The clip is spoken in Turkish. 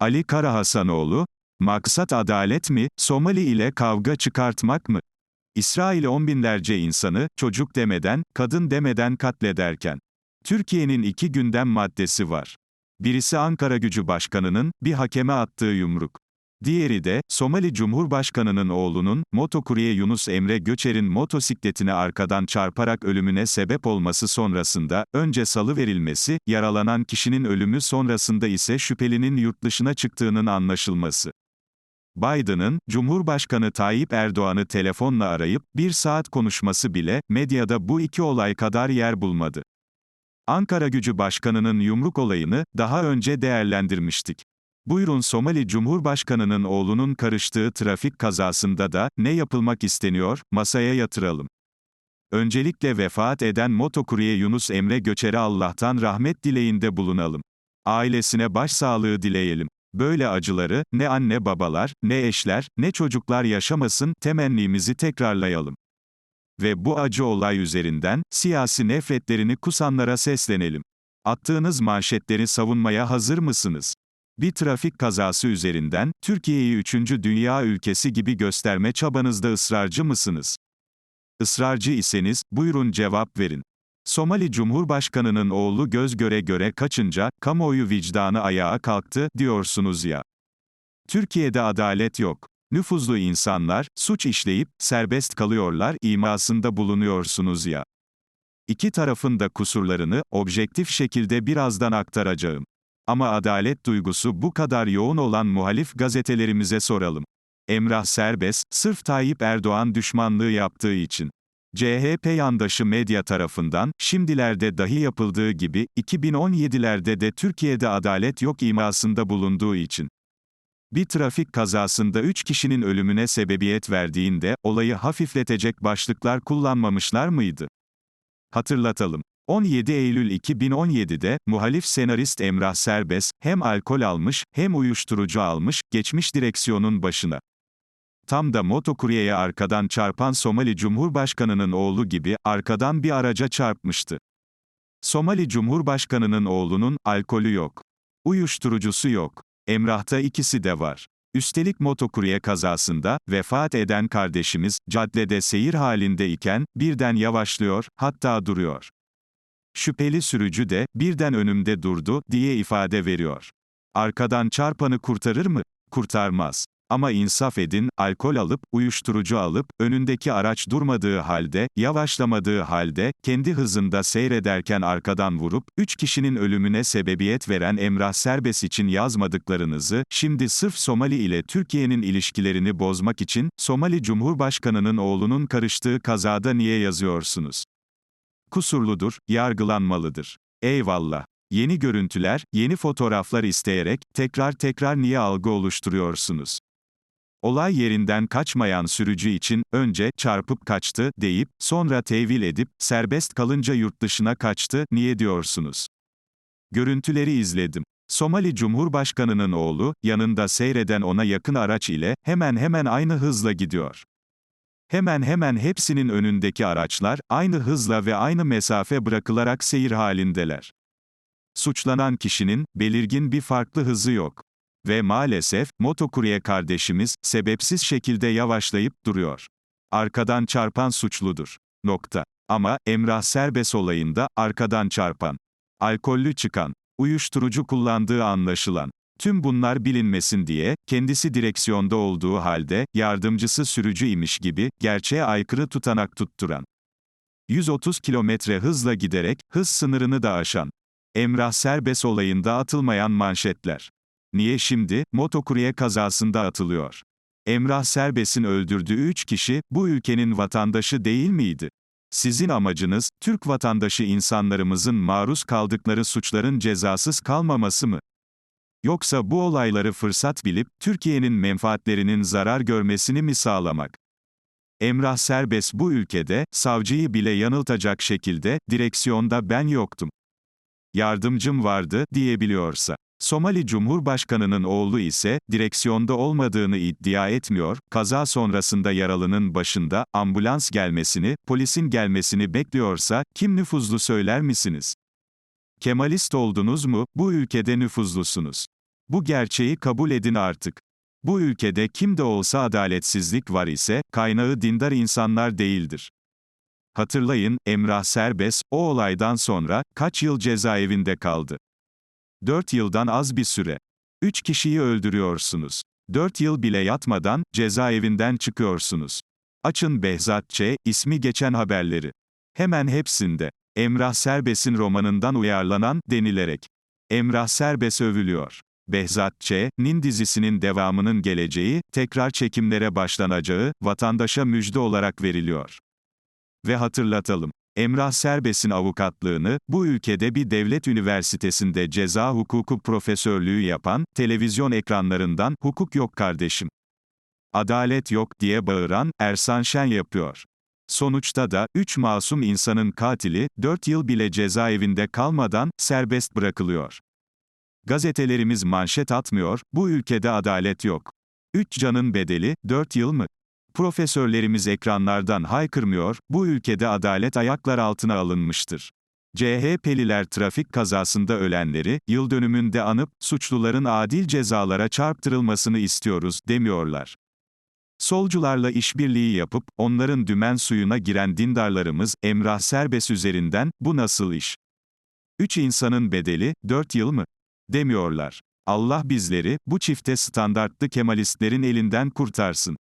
Ali Karahasanoğlu, maksat adalet mi, Somali ile kavga çıkartmak mı? İsrail on binlerce insanı, çocuk demeden, kadın demeden katlederken. Türkiye'nin iki gündem maddesi var. Birisi Ankara Gücü Başkanı'nın, bir hakeme attığı yumruk. Diğeri de, Somali Cumhurbaşkanı'nın oğlunun, motokurye Yunus Emre Göçer'in motosikletine arkadan çarparak ölümüne sebep olması sonrasında, önce salı verilmesi, yaralanan kişinin ölümü sonrasında ise şüphelinin yurt dışına çıktığının anlaşılması. Biden'ın, Cumhurbaşkanı Tayyip Erdoğan'ı telefonla arayıp, bir saat konuşması bile, medyada bu iki olay kadar yer bulmadı. Ankara Gücü Başkanı'nın yumruk olayını, daha önce değerlendirmiştik. Buyurun Somali Cumhurbaşkanı'nın oğlunun karıştığı trafik kazasında da, ne yapılmak isteniyor, masaya yatıralım. Öncelikle vefat eden motokurye Yunus Emre Göçer'e Allah'tan rahmet dileğinde bulunalım. Ailesine başsağlığı dileyelim. Böyle acıları, ne anne babalar, ne eşler, ne çocuklar yaşamasın, temennimizi tekrarlayalım. Ve bu acı olay üzerinden, siyasi nefretlerini kusanlara seslenelim. Attığınız manşetleri savunmaya hazır mısınız? Bir trafik kazası üzerinden, Türkiye'yi üçüncü dünya ülkesi gibi gösterme çabanızda ısrarcı mısınız? Israrcı iseniz, buyurun cevap verin. Somali Cumhurbaşkanı'nın oğlu göz göre göre kaçınca, kamuoyu vicdanı ayağa kalktı, diyorsunuz ya. Türkiye'de adalet yok. Nüfuzlu insanlar, suç işleyip, serbest kalıyorlar, imasında bulunuyorsunuz ya. İki tarafın da kusurlarını, objektif şekilde birazdan aktaracağım. Ama adalet duygusu bu kadar yoğun olan muhalif gazetelerimize soralım. Emrah Serbest, sırf Tayyip Erdoğan düşmanlığı yaptığı için. CHP yandaşı medya tarafından, şimdilerde dahi yapıldığı gibi, 2017'lerde de Türkiye'de adalet yok imasında bulunduğu için. Bir trafik kazasında 3 kişinin ölümüne sebebiyet verdiğinde, olayı hafifletecek başlıklar kullanmamışlar mıydı? Hatırlatalım. 17 Eylül 2017'de, muhalif senarist Emrah Serbest, hem alkol almış, hem uyuşturucu almış, geçmiş direksiyonun başına. Tam da motokuryeye arkadan çarpan Somali Cumhurbaşkanı'nın oğlu gibi, arkadan bir araca çarpmıştı. Somali Cumhurbaşkanı'nın oğlunun, alkolü yok. Uyuşturucusu yok. Emrah'ta ikisi de var. Üstelik motokurye kazasında, vefat eden kardeşimiz, caddede seyir halinde iken, birden yavaşlıyor, hatta duruyor. Şüpheli sürücü de, birden önümde durdu, diye ifade veriyor. Arkadan çarpanı kurtarır mı? Kurtarmaz. Ama insaf edin, alkol alıp, uyuşturucu alıp, önündeki araç durmadığı halde, yavaşlamadığı halde, kendi hızında seyrederken arkadan vurup, üç kişinin ölümüne sebebiyet veren Emrah Serbest için yazmadıklarınızı, şimdi sırf Somali ile Türkiye'nin ilişkilerini bozmak için, Somali Cumhurbaşkanı'nın oğlunun karıştığı kazada niye yazıyorsunuz? Kusurludur, yargılanmalıdır. Eyvallah. Yeni görüntüler, yeni fotoğraflar isteyerek, tekrar tekrar niye algı oluşturuyorsunuz? Olay yerinden kaçmayan sürücü için, önce, çarpıp kaçtı, deyip, sonra tevil edip, serbest kalınca yurt dışına kaçtı, niye diyorsunuz? Görüntüleri izledim. Somali Cumhurbaşkanı'nın oğlu, yanında seyreden ona yakın araç ile, hemen hemen aynı hızla gidiyor. Hemen hemen hepsinin önündeki araçlar, aynı hızla ve aynı mesafe bırakılarak seyir halindeler. Suçlanan kişinin, belirgin bir farklı hızı yok. Ve maalesef, motokurye kardeşimiz, sebepsiz şekilde yavaşlayıp duruyor. Arkadan çarpan suçludur. Nokta. Ama, Emrah Serbest olayında, arkadan çarpan, alkollü çıkan, uyuşturucu kullandığı anlaşılan, Tüm bunlar bilinmesin diye, kendisi direksiyonda olduğu halde, yardımcısı sürücü imiş gibi, gerçeğe aykırı tutanak tutturan. 130 kilometre hızla giderek, hız sınırını da aşan. Emrah Serbest olayında atılmayan manşetler. Niye şimdi, motokurye kazasında atılıyor? Emrah Serbest'in öldürdüğü 3 kişi, bu ülkenin vatandaşı değil miydi? Sizin amacınız, Türk vatandaşı insanlarımızın maruz kaldıkları suçların cezasız kalmaması mı? Yoksa bu olayları fırsat bilip, Türkiye'nin menfaatlerinin zarar görmesini mi sağlamak? Emrah Serbest bu ülkede, savcıyı bile yanıltacak şekilde, direksiyonda ben yoktum. Yardımcım vardı, diyebiliyorsa. Somali Cumhurbaşkanı'nın oğlu ise, direksiyonda olmadığını iddia etmiyor, kaza sonrasında yaralının başında, ambulans gelmesini, polisin gelmesini bekliyorsa, kim nüfuzlu söyler misiniz? Kemalist oldunuz mu, bu ülkede nüfuzlusunuz. Bu gerçeği kabul edin artık. Bu ülkede kimde olsa adaletsizlik var ise, kaynağı dindar insanlar değildir. Hatırlayın, Emrah Serbest, o olaydan sonra, kaç yıl cezaevinde kaldı? 4 yıldan az bir süre. 3 kişiyi öldürüyorsunuz. 4 yıl bile yatmadan, cezaevinden çıkıyorsunuz. Açın Behzat Ç. ismi geçen haberleri. Hemen hepsinde. Emrah Serbest'in romanından uyarlanan, denilerek. Emrah Serbest övülüyor. Behzat Ç.'nin dizisinin devamının geleceği, tekrar çekimlere başlanacağı, vatandaşa müjde olarak veriliyor. Ve hatırlatalım. Emrah Serbest'in avukatlığını, bu ülkede bir devlet üniversitesinde ceza hukuku profesörlüğü yapan, televizyon ekranlarından, hukuk yok kardeşim. Adalet yok diye bağıran, Ersan Şen yapıyor. Sonuçta da, 3 masum insanın katili, 4 yıl bile cezaevinde kalmadan, serbest bırakılıyor. Gazetelerimiz manşet atmıyor, bu ülkede adalet yok. 3 canın bedeli, 4 yıl mı? Profesörlerimiz ekranlardan haykırmıyor, bu ülkede adalet ayaklar altına alınmıştır. CHP'liler trafik kazasında ölenleri, yıl dönümünde anıp, suçluların adil cezalara çarptırılmasını istiyoruz, demiyorlar. Solcularla işbirliği yapıp, onların dümen suyuna giren dindarlarımız, Emrah Serbest üzerinden, bu nasıl iş? Üç insanın bedeli, dört yıl mı? Demiyorlar. Allah bizleri, bu çifte standartlı Kemalistlerin elinden kurtarsın.